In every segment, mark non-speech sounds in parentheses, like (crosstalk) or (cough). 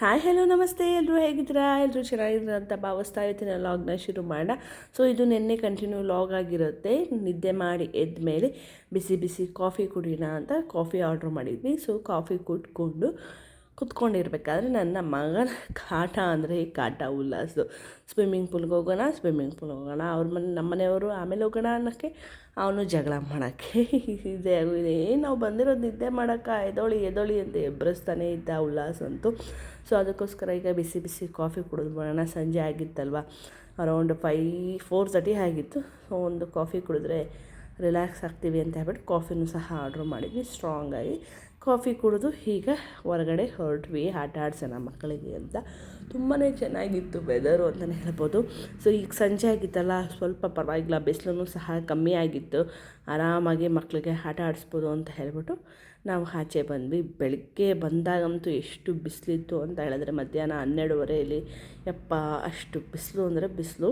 Hi hello ನಮಸ್ತೆ. ಎಲ್ಲರೂ ಹೇಗಿದ್ದೀರಾ? ಎಲ್ಲರೂ ಚೆನ್ನಾಗಿದ್ದೀರಾ ಅಂತ ಭಾವಿಸ್ತಾ ಇರ್ತೀನಿ. ಲಾಗ್ನ ಶುರು ಮಾಡ. ಸೊ ಇದು ನಿನ್ನೆ ಕಂಟಿನ್ಯೂ ಲಾಗ್ ಆಗಿರುತ್ತೆ. ನಿದ್ದೆ ಮಾಡಿ ಎದ್ದ ಮೇಲೆ ಬಿಸಿ ಬಿಸಿ ಕಾಫಿ ಕುಡಿಯೋಣ ಅಂತ ಕಾಫಿ ಆರ್ಡ್ರ್ ಮಾಡಿದ್ವಿ. ಸೊ ಕಾಫಿ ಕುಟ್ಕೊಂಡು ಕುತ್ಕೊಂಡಿರ್ಬೇಕಾದ್ರೆ ನನ್ನ ಮಗನ ಕಾಟ ಅಂದರೆ ಕಾಟ, ಉಲ್ಲಾಸು. ಸ್ವಿಮ್ಮಿಂಗ್ ಪೂಲ್ಗೆ ಹೋಗೋಣ ಸ್ವಿಮ್ಮಿಂಗ್ ಪೂಲ್ಗೆ ಹೋಗೋಣ. ಅವ್ರ ಮನೆ, ನಮ್ಮ ಮನೆಯವರು ಆಮೇಲೆ ಹೋಗೋಣ ಅನ್ನೋಕ್ಕೆ ಅವನು ಜಗಳ ಮಾಡೋಕ್ಕೆ ಇದೇ ಆಗೋಗಿದೆ ಏನು ನಾವು ಬಂದಿರೋದು ನಿದ್ದೆ ಮಾಡೋಕ್ಕೆ, ಎದೋಳಿ ಎದೋಳಿ ಅಂತ ಎಬ್ಬರಿಸ್ತಾನೆ ಇದ್ದ ಉಲ್ಲಾಸ್ ಅಂತೂ. ಸೊ ಅದಕ್ಕೋಸ್ಕರ ಈಗ ಬಿಸಿ ಬಿಸಿ ಕಾಫಿ ಕುಡಿದು ಬರೋಣ. ಸಂಜೆ ಆಗಿತ್ತಲ್ವ? ಅರೌಂಡ್ ಫೈ ಫೋರ್ ತರ್ಟಿ ಆಗಿತ್ತು. ಸೊ ಒಂದು ಕಾಫಿ ಕುಡಿದ್ರೆ ರಿಲ್ಯಾಕ್ಸ್ ಆಗ್ತೀವಿ ಅಂತ ಹೇಳ್ಬಿಟ್ಟು ಕಾಫಿನೂ ಸಹ ಆರ್ಡ್ರ್ ಮಾಡಿದ್ವಿ. ಸ್ಟ್ರಾಂಗಾಗಿ ಕಾಫಿ ಕುಡಿದು ಈಗ ಹೊರಗಡೆ ಹೊರಟ್ವಿ. ಆಟ ಆಡ್ಸೋಣ ಮಕ್ಕಳಿಗೆ ಅಂತ. ತುಂಬಾ ಚೆನ್ನಾಗಿತ್ತು ವೆದರು ಅಂತಲೇ ಹೇಳ್ಬೋದು. ಸೊ ಈಗ ಸಂಜೆ ಆಗಿತ್ತಲ್ಲ, ಸ್ವಲ್ಪ ಪರವಾಗಿಲ್ಲ ಬಿಸಿಲೂ ಸಹ ಕಮ್ಮಿ ಆಗಿತ್ತು. ಆರಾಮಾಗಿ ಮಕ್ಕಳಿಗೆ ಆಟ ಆಡಿಸ್ಬೋದು ಅಂತ ಹೇಳ್ಬಿಟ್ಟು ನಾವು ಆಚೆ ಬಂದ್ವಿ. ಬೆಳಗ್ಗೆ ಬಂದಾಗಂತೂ ಎಷ್ಟು ಬಿಸಿಲಿತ್ತು ಅಂತ ಹೇಳಿದ್ರೆ ಮಧ್ಯಾಹ್ನ ಹನ್ನೆರಡುವರೆಯಲ್ಲಿ, ಯಪ್ಪ, ಅಷ್ಟು ಬಿಸಿಲು ಅಂದರೆ ಬಿಸಿಲು.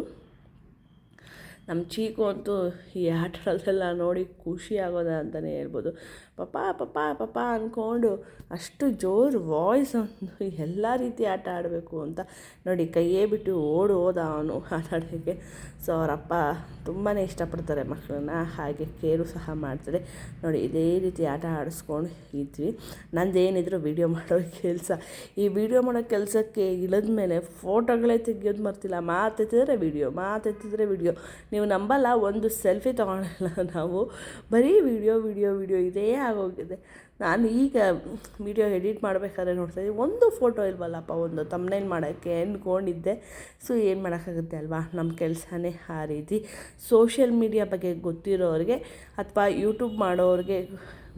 ನಮ್ಮ ಚೀಕು ಅಂತೂ ಈ ಆಟಗಳನ್ನೆಲ್ಲ ನೋಡಿ ಖುಷಿ ಆಗೋದ ಅಂತಲೇ ಹೇಳ್ಬೋದು. ಪಪ್ಪ ಪಪ್ಪ ಪಪ್ಪ ಅಂದ್ಕೊಂಡು ಅಷ್ಟು ಜೋರು ವಾಯ್ಸ್ ಒಂದು ಎಲ್ಲ ರೀತಿ ಆಟ ಆಡಬೇಕು ಅಂತ ನೋಡಿ ಕೈಯೇ ಬಿಟ್ಟು ಓಡಿ ಹೋದ ಅವನು ಆಟ ಆಡೋಕ್ಕೆ ಸೊ ಅವರಪ್ಪ ತುಂಬಾ ಇಷ್ಟಪಡ್ತಾರೆ ಮಕ್ಕಳನ್ನ, ಹಾಗೆ ಕೇರು ಸಹ ಮಾಡ್ತಾರೆ. ನೋಡಿ, ಇದೇ ರೀತಿ ಆಟ ಆಡಿಸ್ಕೊಂಡು ಇದ್ವಿ. ನಂದೇನಿದ್ರು ವೀಡಿಯೋ ಮಾಡೋ ಕೆಲಸ. ಈ ವಿಡಿಯೋ ಮಾಡೋ ಕೆಲಸಕ್ಕೆ ಇಳಿದ ಮೇಲೆ ಫೋಟೋಗಳೇ ತೆಗಿಯೋದು ಮರ್ತಿಲ್ಲ. ಮಾತೆತ್ತಿದ್ರೆ ವೀಡಿಯೋ ಮಾತೆತ್ತಿದ್ರೆ ವೀಡಿಯೋ ನೀವು ನಂಬಲ್ಲ, ಒಂದು ಸೆಲ್ಫಿ ತೊಗೊಳಲ್ಲ. ನಾವು ಬರೀ ವಿಡಿಯೋ ವಿಡಿಯೋ ವಿಡಿಯೋ ಇದೇ ಆಗೋಗಿದೆ. ನಾನು ಈಗ ವಿಡಿಯೋ ಎಡಿಟ್ ಮಾಡಬೇಕಾದ್ರೆ ನೋಡ್ತಾ ಇದ್ದೀನಿ. ಒಂದು ಫೋಟೋ ಇಲ್ವಲ್ಲಪ್ಪ, ಒಂದು ತಮ್ಮನೇನು ಮಾಡೋಕ್ಕೆ ಅಂದ್ಕೊಂಡಿದ್ದೆ. ಸೊ ಏನು ಮಾಡೋಕ್ಕಾಗುತ್ತೆ ಅಲ್ವಾ? ನಮ್ಮ ಕೆಲಸನೇ ಆ ರೀತಿ. ಸೋಷಿಯಲ್ ಮೀಡಿಯಾ ಬಗ್ಗೆ ಗೊತ್ತಿರೋರಿಗೆ ಅಥವಾ ಯೂಟ್ಯೂಬ್ ಮಾಡೋರಿಗೆ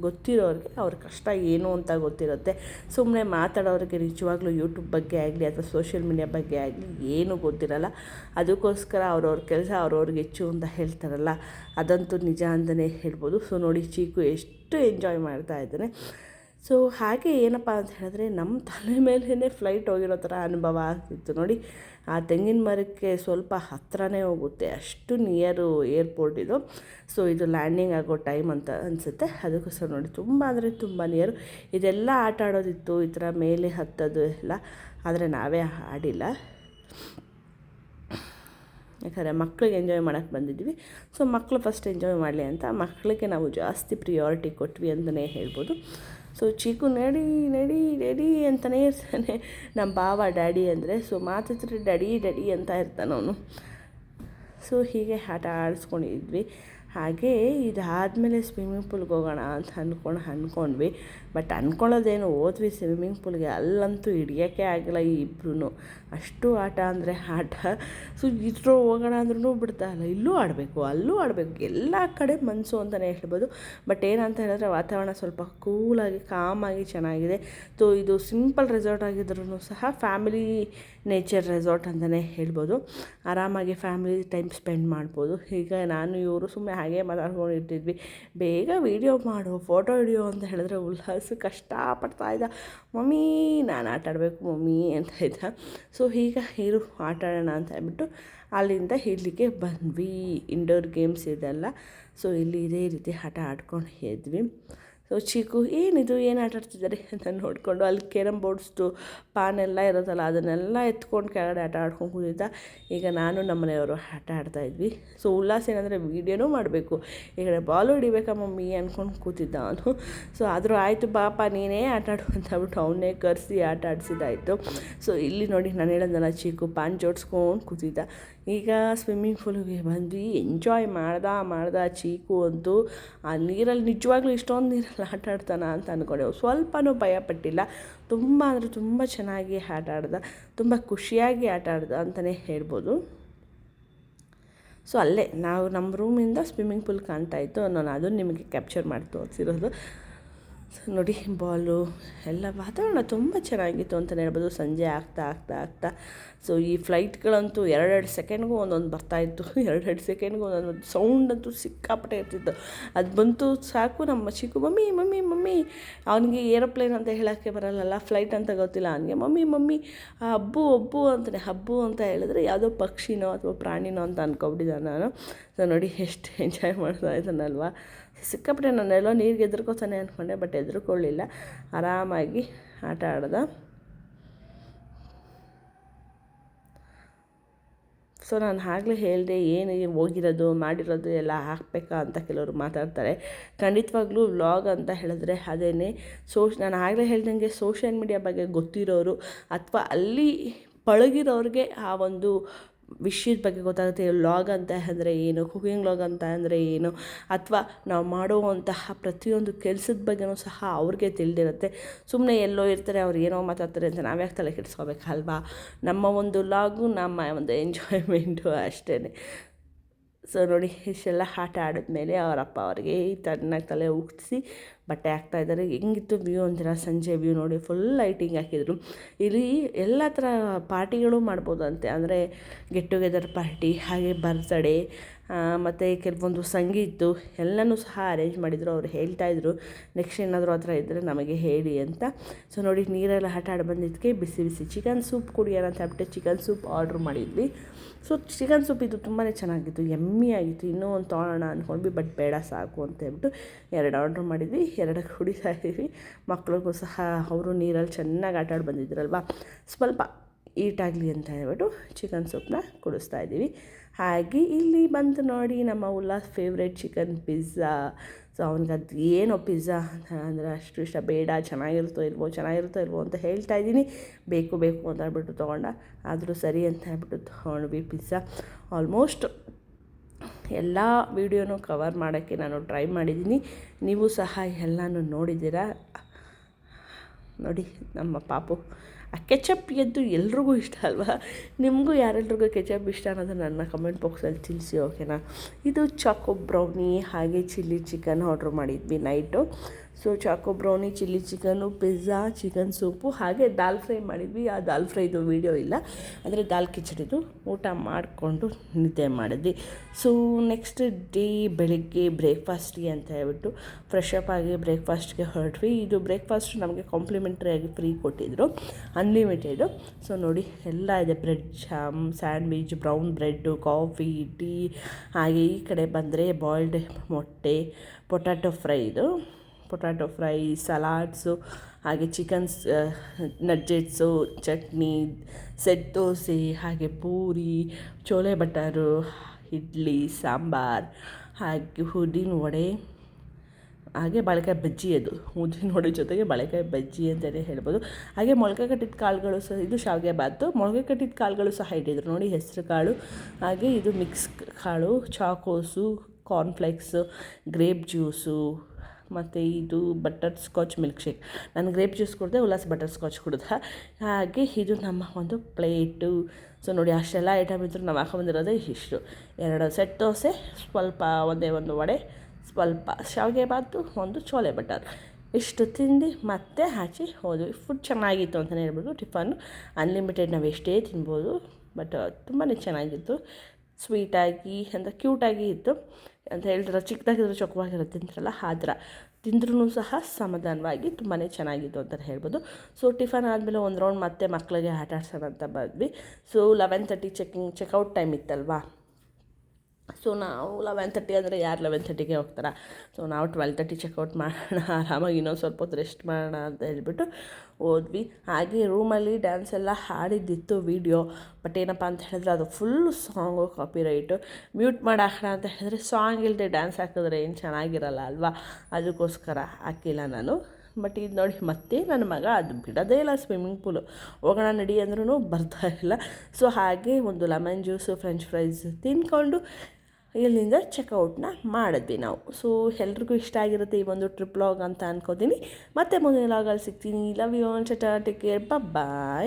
ಗೊತ್ತಿರೋರಿಗೆ ಅವ್ರ ಕಷ್ಟ ಏನು ಅಂತ ಗೊತ್ತಿರುತ್ತೆ. ಸುಮ್ಮನೆ ಮಾತಾಡೋರಿಗೆ ನಿಜವಾಗ್ಲೂ ಯೂಟ್ಯೂಬ್ ಬಗ್ಗೆ ಆಗಲಿ ಅಥವಾ ಸೋಷಿಯಲ್ ಮೀಡಿಯಾ ಬಗ್ಗೆ ಆಗಲಿ ಏನೂ ಗೊತ್ತಿರಲ್ಲ. ಅದಕ್ಕೋಸ್ಕರ ಅವ್ರವ್ರ ಕೆಲಸ ಅವ್ರವ್ರಿಗೆ ಹೆಚ್ಚು ಅಂತ ಹೇಳ್ತಾರಲ್ಲ. ಅದಂತೂ ನಿಜ ಅಂತಲೇ ಹೇಳ್ಬೋದು. ಸೊ ನೋಡಿ ಚೀಕು ಎಷ್ಟು ಎಂಜಾಯ್ ಮಾಡ್ತಾ ಇದ್ದಾನೆ. ಸೊ ಹಾಗೆ ಏನಪ್ಪ ಅಂತ ಹೇಳಿದ್ರೆ ನಮ್ಮ ತಲೆ ಮೇಲೇ ಫ್ಲೈಟ್ ಹೋಗಿರೋ ಥರ ಅನುಭವ ಆಗ್ತಿತ್ತು ನೋಡಿ. ಆ ತೆಂಗಿನ ಮರಕ್ಕೆ ಸ್ವಲ್ಪ ಹತ್ತಿರನೇ ಹೋಗುತ್ತೆ, ಅಷ್ಟು ನಿಯರು ಏರ್ಪೋರ್ಟ್ ಇದು. ಸೊ ಇದು ಲ್ಯಾಂಡಿಂಗ್ ಆಗೋ ಟೈಮ್ ಅಂತ ಅನಿಸುತ್ತೆ. ಅದಕ್ಕೋಸ್ಕರ ನೋಡಿ, ತುಂಬ ಅಂದರೆ ತುಂಬ ನಿಯರು ಇದೆಲ್ಲ ಆಟ ಆಡೋದಿತ್ತು, ಈ ಥರ ಮೇಲೆ ಹತ್ತೋದು ಎಲ್ಲ, ಆದರೆ ನಾವೇ ಆಡಿಲ್ಲ. ಯಾಕಂದರೆ ಮಕ್ಕಳಿಗೆ ಎಂಜಾಯ್ ಮಾಡೋಕ್ಕೆ ಬಂದಿದ್ವಿ. ಸೊ ಮಕ್ಕಳು ಫಸ್ಟ್ ಎಂಜಾಯ್ ಮಾಡಲಿ ಅಂತ ಮಕ್ಕಳಿಗೆ ನಾವು ಜಾಸ್ತಿ ಪ್ರಿಯಾರಿಟಿ ಕೊಟ್ವಿ ಅಂತಲೇ ಹೇಳ್ಬೋದು. ಸೊ ಚೀಕು ನಡಿ ನಡಿ ರೆಡಿ ಅಂತಲೇ ಇರ್ತಾನೆ. ನಮ್ಮ ಬಾವ ಡ್ಯಾಡಿ ಅಂದರೆ ಸೊ ಮಾತಿದ್ರೆ ಡ್ಯಾಡಿ ಡ್ಯಾಡಿ ಅಂತ ಇರ್ತಾನೆ ಅವನು. ಸೊ ಹೀಗೆ ಆಟ ಆಡಿಸ್ಕೊಂಡಿದ್ವಿ. ಹಾಗೇ ಇದಾದಮೇಲೆ ಸ್ವಿಮ್ಮಿಂಗ್ ಪೂಲ್ಗೆ ಹೋಗೋಣ ಅಂತ ಅಂದ್ಕೊಂಡು ಅಂದ್ಕೊಂಡ್ವಿ ಬಟ್ ಅಂದ್ಕೊಳ್ಳೋದೇನು ಹೋದ್ವಿ ಸ್ವಿಮ್ಮಿಂಗ್ ಪೂಲ್ಗೆ ಅಲ್ಲಂತೂ ಹಿಡಿಯೋಕ್ಕೆ ಆಗಿಲ್ಲ ಈ ಇಬ್ಬರೂ ಅಷ್ಟು ಆಟ ಅಂದರೆ ಆಟ. ಸೊ ಇದ್ರೂ ಹೋಗೋಣ ಅಂದ್ರೂ ಬಿಡ್ತಾ ಇಲ್ಲ. ಇಲ್ಲೂ ಆಡಬೇಕು, ಅಲ್ಲೂ ಆಡಬೇಕು. ಎಲ್ಲ ಕಡೆ ಮನಸ್ಸು ಅಂತಲೇ ಹೇಳ್ಬೋದು. ಬಟ್ ಏನಂತ ಹೇಳಿದ್ರೆ ವಾತಾವರಣ ಸ್ವಲ್ಪ ಕೂಲಾಗಿ ಕಾಮಾಗಿ ಚೆನ್ನಾಗಿದೆ. ಸೊ ಇದು ಸಿಂಪಲ್ ರೆಸಾರ್ಟ್ ಆಗಿದ್ರೂ ಸಹ ಫ್ಯಾಮಿಲಿ ನೇಚರ್ ರೆಸಾರ್ಟ್ ಅಂತಲೇ ಹೇಳ್ಬೋದು. ಆರಾಮಾಗಿ ಫ್ಯಾಮಿಲಿ ಟೈಮ್ ಸ್ಪೆಂಡ್ ಮಾಡ್ಬೋದು. ಈಗ ನಾನು, ಇವರು ಸುಮ್ಮನೆ ಹಾಗೆ ಮಾತಾಡ್ಕೊಂಡು ಇರ್ತಿದ್ವಿ ಬೇಗ ವೀಡಿಯೋ ಮಾಡು ಫೋಟೋ ಹಿಡಿಯೋ ಅಂತ ಹೇಳಿದ್ರೆ ಉಲ್ಲಾಸ ಕಷ್ಟಪಡ್ತಾ ಇದ್ದ. ಮಮ್ಮಿ, ನಾನು ಆಟ ಆಡಬೇಕು ಮಮ್ಮಿ ಅಂತ ಇದ್ದ. ಸೊ ಈಗ ಇರು, ಆಟ ಆಡೋಣ ಅಂತ ಹೇಳ್ಬಿಟ್ಟು ಅಲ್ಲಿಂದ ಇಲ್ಲಿಗೆ ಬಂದ್ವಿ. ಇಂಡೋರ್ ಗೇಮ್ಸ್ ಇದೆಲ್ಲ. ಸೊ ಇಲ್ಲಿ ಇದೇ ರೀತಿ ಆಟ ಆಡ್ಕೊಂಡು ಇದ್ವಿ. ಸೊ ಚೀಕು ಏನಿದು? ಏನು ಆಟ ಆಡ್ತಿದ್ದಾರೆ ಅಂತ ನೋಡಿಕೊಂಡು ಅಲ್ಲಿ ಕೇರಮ್ ಬೋರ್ಡ್ಸ್ದು ಪಾನೆಲ್ಲ ಇರೋದಲ್ಲ ಅದನ್ನೆಲ್ಲ ಎತ್ಕೊಂಡು ಕೆಳಗಡೆ ಆಟ ಆಡ್ಕೊಂಡು ಕೂತಿದ್ದ. ಈಗ ನಾನು ನಮ್ಮ ಮನೆಯವರು ಆಟ ಆಡ್ತಾಯಿದ್ವಿ ಸೊ ಉಲ್ಲಾಸ ಏನಂದರೆ ವೀಡಿಯೋನೂ ಮಾಡಬೇಕು. ಈ ಕಡೆ ಬಾಲು ಹಿಡಿಬೇಕಾ ಮಮ್ಮಿ ಅಂದ್ಕೊಂಡು ಕೂತಿದ್ದ ಅವನು. ಸೊ ಆದರೂ ಆಯಿತು, ಪಾಪ, ನೀನೇ ಆಟ ಆಡು ಅಂತ ಬಿಟ್ಟು ಅವನ್ನೇ ಕರೆಸಿ ಆಟ ಆಡಿಸಿದ್ದಾಯಿತು. ಸೊ ಇಲ್ಲಿ ನೋಡಿ ನಾನು ಹೇಳೋದಲ್ಲ ಚೀಕು ಪಾನ್ ಜೋಡಿಸ್ಕೊಂಡು ಕೂತಿದ್ದ. ಈಗ ಸ್ವಿಮ್ಮಿಂಗ್ ಫೂಲಿಗೆ ಬಂದ್ವಿ. ಎಂಜಾಯ್ ಮಾಡ್ದ ಮಾಡ್ದ ಚೀಕು ಅಂತೂ. ಆ ನೀರಲ್ಲಿ ನಿಜವಾಗ್ಲೂ ಇಷ್ಟೊಂದು ನೀರಲ್ಲಿ ಆಟ ಆಡ್ತಾನ ಅಂತ ಅಂದ್ಕೊಂಡೆವು ಸ್ವಲ್ಪನೂ ಭಯಪಟ್ಟಿಲ್ಲ ತುಂಬ ಅಂದರೆ ತುಂಬ ಚೆನ್ನಾಗಿ ಆಟ ಆಡ್ದ. ತುಂಬ ಖುಷಿಯಾಗಿ ಆಟ ಆಡ್ದ ಅಂತಲೇ ಹೇಳ್ಬೋದು. ಸೊ, ಅಲ್ಲೇ ನಾವು ನಮ್ಮ ರೂಮಿಂದ ಸ್ವಿಮ್ಮಿಂಗ್ ಪೂಲ್ ಕಾಣ್ತಾ ಇತ್ತು ನಾನು ಅದನ್ನು ನಿಮಗೆ ಕ್ಯಾಪ್ಚರ್ ಮಾಡಿ ತೋರಿಸಿರೋದು. ನೋಡಿ, ಬಾಲು ಎಲ್ಲ ವಾತಾವರಣ ತುಂಬ ಚೆನ್ನಾಗಿತ್ತು ಅಂತಲೇ ಹೇಳ್ಬೋದು. ಸಂಜೆ ಆಗ್ತಾ ಆಗ್ತಾ ಆಗ್ತಾ. ಸೊ ಈ ಫ್ಲೈಟ್ಗಳಂತೂ ಎರಡೆರಡು ಸೆಕೆಂಡ್ಗೂ ಒಂದೊಂದು ಬರ್ತಾಯಿತ್ತು (laughs) ಎರಡೆರಡು ಸೆಕೆಂಡ್ಗೂ ಒಂದೊಂದು ಸೌಂಡ್ ಅಂತೂ ಸಿಕ್ಕಾಪಟ್ಟೆ ಇರ್ತಿತ್ತು. ಅದು ಬಂತು ಸಾಕು ನಮ್ಮ ಚಿಕ್ಕು, ಮಮ್ಮಿ ಮಮ್ಮಿ ಮಮ್ಮಿ. ಅವನಿಗೆ ಏರೋಪ್ಲೇನ್ ಅಂತ ಹೇಳೋಕ್ಕೆ ಬರಲ್ಲಲ್ಲ, ಫ್ಲೈಟ್ ಅಂತ ಗೊತ್ತಿಲ್ಲ. ಅವನಿಗೆ, ಮಮ್ಮಿ ಮಮ್ಮಿ ಹಬ್ಬು ಹಬ್ಬು ಅಂತಲೇ ಹಬ್ಬು ಅಂತ ಹೇಳಿದ್ರೆ ಯಾವುದೋ ಪಕ್ಷಿನೋ ಅಥವಾ ಪ್ರಾಣಿನೋ ಅಂತ ಅಂದ್ಕೊಬಿಟ್ಟಿದ್ದೆ ನಾನು. ಸೊ ನೋಡಿ, ಎಷ್ಟು (laughs) ಎಂಜಾಯ್ ಮಾಡ್ತಾ ಇದ್ದಾನಲ್ವಾ. ಸಿಕ್ಕಾಪಟ್ಟೆ ನಾನೆಲ್ಲೋ ನೀರಿಗೆ ಎದುರ್ಕೋತಾನೆ ಅಂದ್ಕೊಂಡೆ ಬಟ್ ಎದ್ರುಕೊಳ್ಳಿಲ್ಲ ಆರಾಮಾಗಿ ಆಟ ಆಡ್ದ. ಸೊ ನಾನು ಆಗಲೇ ಹೇಳಿದೆ, ಏನು ಹೋಗಿರೋದು, ಮಾಡಿರೋದು ಎಲ್ಲ ಹಾಕ್ಬೇಕಾ ಅಂತ ಕೆಲವರು ಮಾತಾಡ್ತಾರೆ. ಖಂಡಿತವಾಗ್ಲೂ ವ್ಲಾಗ್ ಅಂತ ಹೇಳಿದ್ರೆ ಅದೇನೆ ಸೋಶ್ ನಾನು ಆಗಲೇ ಹೇಳ್ದಂಗೆ ಸೋಷಿಯಲ್ ಮೀಡಿಯಾ ಬಗ್ಗೆ ಗೊತ್ತಿರೋರು, ಅಥವಾ ಅಲ್ಲಿ ಪಳಗಿರೋರಿಗೆ ಆ ಒಂದು ವಿಷಯದ ಬಗ್ಗೆ ಗೊತ್ತಾಗುತ್ತೆ ಲಾಗ್ ಅಂತ ಅಂದರೆ ಏನು ಕುಕಿಂಗ್ ಲಾಗ್ ಅಂತ ಅಂದರೆ ಏನು, ಅಥವಾ ನಾವು ಮಾಡುವಂತಹ ಪ್ರತಿಯೊಂದು ಕೆಲಸದ ಬಗ್ಗೆನೂ ಸಹ ಅವ್ರಿಗೆ ತಿಳಿದಿರುತ್ತೆ. ಸುಮ್ಮನೆ ಎಲ್ಲೋ ಇರ್ತಾರೆ, ಅವ್ರು ಏನೋ ಮಾತಾಡ್ತಾರೆ ಅಂತ ನಾವ್ಯಾಕೆ ತಲೆ ಕೆಡಿಸ್ಕೋಬೇಕಲ್ವಾ? ನಮ್ಮ ಒಂದು ಲಾಗು ನಮ್ಮ ಒಂದು ಎಂಜಾಯ್ಮೆಂಟು ಅಷ್ಟೇ ಸೊ ನೋಡಿ, ಇಷ್ಟೆಲ್ಲ ಆಟ ಆಡಿದ್ಮೇಲೆ ಅವರಪ್ಪ ಅವ್ರಿಗೆ ತಣ್ಣಗೆ ತಲೆ ಉಗ್ಸಿ ಬಟ್ಟೆ ಹಾಕ್ತಾಯಿದ್ದಾರೆ ಹೆಂಗಿತ್ತು ವ್ಯೂ ಅಂತೀರ? ಸಂಜೆ ವ್ಯೂ ನೋಡಿ ಫುಲ್ ಲೈಟಿಂಗ್ ಹಾಕಿದ್ರು. ಇಲ್ಲಿ ಎಲ್ಲ ಥರ ಪಾರ್ಟಿಗಳು ಮಾಡ್ಬೋದಂತೆ. ಅಂದರೆ ಗೆಟ್ ಟುಗೆದರ್ ಪಾರ್ಟಿ ಹಾಗೆ ಬರ್ತ್ಡೇ ಮತ್ತು ಕೆಲವೊಂದು ಸಂಗೀತು ಎಲ್ಲನೂ ಸಹ ಅರೇಂಜ್ ಮಾಡಿದರು. ಅವ್ರು ಹೇಳ್ತಾಯಿದ್ರು ನೆಕ್ಸ್ಟ್ ಏನಾದರೂ ಆ ಥರ ಇದ್ದರೆ ನಮಗೆ ಹೇಳಿ ಅಂತ. ಸೊ ನೋಡಿ, ನೀರೆಲ್ಲ ಆಟ ಆಡಿ ಬಂದಿದ್ದಕ್ಕೆ ಬಿಸಿ ಬಿಸಿ ಚಿಕನ್ ಸೂಪ್ ಕುಡಿಯೋಣ ಅಂತ ಹೇಳ್ಬಿಟ್ಟು ಚಿಕನ್ ಸೂಪ್ ಆರ್ಡ್ರ್ ಮಾಡಿದ್ವಿ. ಸೊ ಚಿಕನ್ ಸೂಪ್ ಇದು ತುಂಬಾ ಚೆನ್ನಾಗಿತ್ತು ಎಮ್ಮಿ ಆಗಿತ್ತು. ಇನ್ನೂ ಒಂದು ತೊಗೊಳೋಣ ಅಂದ್ಕೊಂಡ್ವಿ ಬಟ್ ಬೇಡ ಸಾಕು ಅಂತ ಹೇಳ್ಬಿಟ್ಟು ಎರಡು ಆರ್ಡ್ರ್ ಮಾಡಿದ್ವಿ. ಎರಡು ಕುಡಿತಾ ಇದ್ದೀವಿ. ಮಕ್ಕಳಿಗೂ ಸಹ ಅವರು ನೀರಲ್ಲಿ ಚೆನ್ನಾಗಿ ಆಟ ಆಡಿ ಬಂದಿದ್ರಲ್ವ? ಸ್ವಲ್ಪ ಈಟಾಗಲಿ ಅಂತ ಹೇಳ್ಬಿಟ್ಟು ಚಿಕನ್ ಸೂಪ್ನ ಕುಡಿಸ್ತಾ ಇದ್ದೀವಿ. ಹಾಗೆ ಇಲ್ಲಿ ಬಂದು ನೋಡಿ ನಮ್ಮ Ullas favourite chicken pizza so ಅವ್ನಿಗೆ ಅದು ಏನೋ ಪಿಜ್ಜಾ ಅಂದರೆ ಅಷ್ಟು ಇಷ್ಟ. ಬೇಡ, ಚೆನ್ನಾಗಿರುತ್ತೋ ಇಲ್ವೋ ಚೆನ್ನಾಗಿರುತ್ತೋ ಇಲ್ವೋ ಅಂತ ಹೇಳ್ತಾ ಇದ್ದೀನಿ. ಬೇಕು ಬೇಕು ಅಂತ ಹೇಳ್ಬಿಟ್ಟು ತೊಗೊಂಡ. ಆದರೂ ಸರಿ ಅಂತ ಹೇಳ್ಬಿಟ್ಟು ತೊಗೊಂಡ್ವಿ ಪಿಜ್ಜಾ ಆಲ್ಮೋಸ್ಟ್ ಎಲ್ಲ ವೀಡಿಯೋನೂ ಕವರ್ ಮಾಡೋಕ್ಕೆ ನಾನು ಟ್ರೈ ಮಾಡಿದ್ದೀನಿ. ನೀವು ಸಹ ಎಲ್ಲನೂ ನೋಡಿದ್ದೀರಾ? ನೋಡಿ, ನಮ್ಮ ಪಾಪು. ಆ ಕೆಚಪ್ ಎದ್ದು ಎಲ್ರಿಗೂ ಇಷ್ಟ ಅಲ್ವಾ? ನಿಮಗೂ ಯಾರೆಲ್ರಿಗೂ ಕೆಚಪ್ ಇಷ್ಟ ಅನ್ನೋದು ನನ್ನ ಕಮೆಂಟ್ ಬಾಕ್ಸಲ್ಲಿ ತಿಳಿಸಿ ಓಕೆನಾ ಇದು ಚಾಕೋ ಬ್ರೌನಿ ಹಾಗೆ ಚಿಲ್ಲಿ ಚಿಕನ್ ಆರ್ಡ್ರ್ ಮಾಡಿದ್ವಿ night so choco brownie chilli chicken pizza chicken soup ಹಾಗೆ ದಾಲ್ ಫ್ರೈ ಮಾಡಿದ್ವಿ. ಆ ದಾಲ್ ಫ್ರೈದು ವೀಡಿಯೋ ಇಲ್ಲ. ಅಂದರೆ ದಾಲ್ ಕಿಚಡಿದು ಊಟ ಮಾಡಿಕೊಂಡು ನಿದ್ದೆ ಮಾಡಿದ್ವಿ. ಸೊ ನೆಕ್ಸ್ಟ್ ಡೇ ಬೆಳಿಗ್ಗೆ ಬ್ರೇಕ್ಫಾಸ್ಟ್ಗೆ ಅಂತ ಹೇಳ್ಬಿಟ್ಟು ಫ್ರೆಶ್ ಅಪ್ ಆಗಿ ಬ್ರೇಕ್ಫಾಸ್ಟ್ಗೆ ಹೊರಟ್ವಿ. ಇದು ಬ್ರೇಕ್ಫಾಸ್ಟ್ ನಮಗೆ ಕಾಂಪ್ಲಿಮೆಂಟ್ರಿಯಾಗಿ ಫ್ರೀ ಕೊಟ್ಟಿದ್ದರು ಅನ್ಲಿಮಿಟೆಡು ಸೊ ನೋಡಿ, ಎಲ್ಲ ಇದೆ. Bread jam sandwich brown bread coffee tea ಹಾಗೆ ಈ ಕಡೆ ಬಂದರೆ ಬಾಯ್ಲ್ಡ್ ಮೊಟ್ಟೆ ಪೊಟ್ಯಾಟೊ ಫ್ರೈ ಇದು. ಪೊಟ್ಯಾಟೊ ಫ್ರೈ ಸಲಾಡ್ಸು ಹಾಗೆ chickens nuggets chutney set dosa, ಹಾಗೆ ಪೂರಿ ಚೋಲೆ ಬಟರು ಇಡ್ಲಿ, ಸಾಂಬಾರ್, ಹಾಗೆ ಉದ್ದಿನ ವಡೆ, ಹಾಗೆ ಬಾಳೆಕಾಯಿ ಬಜ್ಜಿ ಅದು. ಉದ್ದಿನ ವಡೆ ಜೊತೆಗೆ ಬಾಳೆಕಾಯಿ ಬಜ್ಜಿ ಅಂತಲೇ ಹೇಳ್ಬೋದು. ಹಾಗೆ ಮೊಳಕೆ ಕಟ್ಟಿದ ಕಾಳುಗಳು ಸಹ, ಇದು ಶಾವಿಗೆ ಬಾತು ಮೊಳಕೆ ಕಟ್ಟಿದ ಕಾಳುಗಳು ಸಹ ಇಟ್ಟಿದ್ರು ನೋಡಿ ಹೆಸರು ಕಾಳು. ಹಾಗೆ ಇದು ಮಿಕ್ಸ್ ಕಾಳು, ಚಾಕೋಸು ಕಾರ್ನ್ಫ್ಲೆಕ್ಸು ಗ್ರೇಪ್ ಜ್ಯೂಸು ಮತ್ತು ಇದು ಬಟರ್ ಸ್ಕಾಚ್ ಮಿಲ್ಕ್ ಶೇಕ್ ನಾನು ಗ್ರೇಪ್ ಜ್ಯೂಸ್ ಕುಡಿದೆ ಉಲ್ಲಾಸ್ ಬಟರ್ ಸ್ಕಾಚ್ ಕುಡ್ದ. ಹಾಗೆ ಇದು ನಮ್ಮ ಒಂದು ಪ್ಲೇಟು. ಸೊ ನೋಡಿ, ಅಷ್ಟೆಲ್ಲ ಐಟಮ್ ಇದ್ದರೂ ನಾವು ಹಾಕೊಂಬಂದಿರೋದೇ ಇಷ್ಟು. ಎರಡು ಸೆಟ್ ದೋಸೆ, ಸ್ವಲ್ಪ ಒಂದೇ ಒಂದು ವಡೆ, ಸ್ವಲ್ಪ ಶಾವಿಗೆ ಬಾತು ಒಂದು ಚೋಲೆ ಬಟರ್. ಇಷ್ಟು ತಿಂದು ಮತ್ತೆ ಹಾಕಿ ಹೋದ್ವಿ. ಫುಡ್ ಚೆನ್ನಾಗಿತ್ತು ಅಂತಲೇ ಹೇಳ್ಬೋದು ಟಿಫನ್ನು. ಅನ್ಲಿಮಿಟೆಡ್ ನಾವು ಎಷ್ಟೇ ತಿನ್ಬೋದು, ಬಟ್ ತುಂಬಾ ಚೆನ್ನಾಗಿತ್ತು. ಸ್ವೀಟಾಗಿ, ಅಂತ ಕ್ಯೂಟಾಗಿ ಇತ್ತು. ಅಂತ ಹೇಳಿದ್ರೆ ಚಿಕ್ಕದಾಗಿದ್ರೆ ಚೊಕ್ಕವಾಗಿರುತ್ತೆ ಅಂತಾರಲ್ಲ ಆ ಥರ. ತಿಂದ್ರೂ ಸಹ ಸಮಾಧಾನವಾಗಿ ತುಂಬಾ ಚೆನ್ನಾಗಿತ್ತು ಅಂತ ಹೇಳ್ಬೋದು. ಸೊ, ಟಿಫನ್ ಆದಮೇಲೆ ಒಂದು ರೌಂಡ್ ಮತ್ತೆ ಮಕ್ಕಳಿಗೆ ಆಟ ಆಡ್ಸೋಣ ಅಂತ ಬಂದ್ವಿ. So eleven thirty checking checkout time ಇತ್ತಲ್ವಾ? So ನಾವು ಲೆವೆನ್ ತರ್ಟಿ ಅಂದರೆ ಯಾರು ಲೆವೆನ್ ತರ್ಟಿಗೆ ಹೋಗ್ತಾರೆ? ಸೊ ನಾವು ಟ್ವೆಲ್ ತರ್ಟಿ ಚೆಕ್ಔಟ್ ಮಾಡೋಣ, ಆರಾಮಾಗಿ ಇನ್ನೊಂದು ಸ್ವಲ್ಪ ಹೊತ್ತು ರೆಸ್ಟ್ ಮಾಡೋಣ ಅಂತ ಹೇಳ್ಬಿಟ್ಟು ಹೋದ್ವಿ. ಹಾಗೆ ರೂಮಲ್ಲಿ ಡ್ಯಾನ್ಸ್ ಎಲ್ಲ ಹಾಡಿದ್ದಿತ್ತು ವೀಡಿಯೋ ಬಟ್ ಏನಪ್ಪ ಅಂತ ಹೇಳಿದ್ರೆ ಅದು full song copy right mute ಮಾಡಿ ಹಾಕೋಣ ಅಂತ ಹೇಳಿದ್ರೆ ಸಾಂಗ್ ಇಲ್ಲದೆ ಡ್ಯಾನ್ಸ್ ಹಾಕಿದ್ರೆ ಏನು ಚೆನ್ನಾಗಿರಲ್ಲ ಅಲ್ವಾ? ಅದಕ್ಕೋಸ್ಕರ ಹಾಕಿಲ್ಲ ನಾನು. ಬಟ್ ಇದು ನೋಡಿ ಮತ್ತೆ ನನ್ನ ಮಗ ಅದು ಬಿಡೋದೇ ಇಲ್ಲ ಸ್ವಿಮ್ಮಿಂಗ್ ಪೂಲು ಹೋಗೋಣ ನಡಿ ಅಂದ್ರೂ ಬರ್ತಾ ಇಲ್ಲ. ಸೊ ಹಾಗೆ ಒಂದು ಲೆಮನ್ ಜ್ಯೂಸು ಫ್ರೆಂಚ್ ಫ್ರೈಸ್ ತಿಂದ್ಕೊಂಡು ಇಲ್ಲಿಂದ ಚೆಕ್ಔಟ್ನ ಮಾಡಿದ್ವಿ ನಾವು. ಸೊ ಎಲ್ರಿಗೂ ಇಷ್ಟ ಆಗಿರುತ್ತೆ ಈ ಒಂದು ಟ್ರಿಪ್ ಲಾಗ್ ಅಂತ ಅನ್ಕೋತೀನಿ. ಮತ್ತೆ ಮುಂದಿನ ಲಾಗಲ್ಲಿ ಸಿಗ್ತೀನಿ. ಲವ್ ಯು ಆನ್ ಚಟ ಟೇಕ್ ಕೇರ್ ಬಾಯ್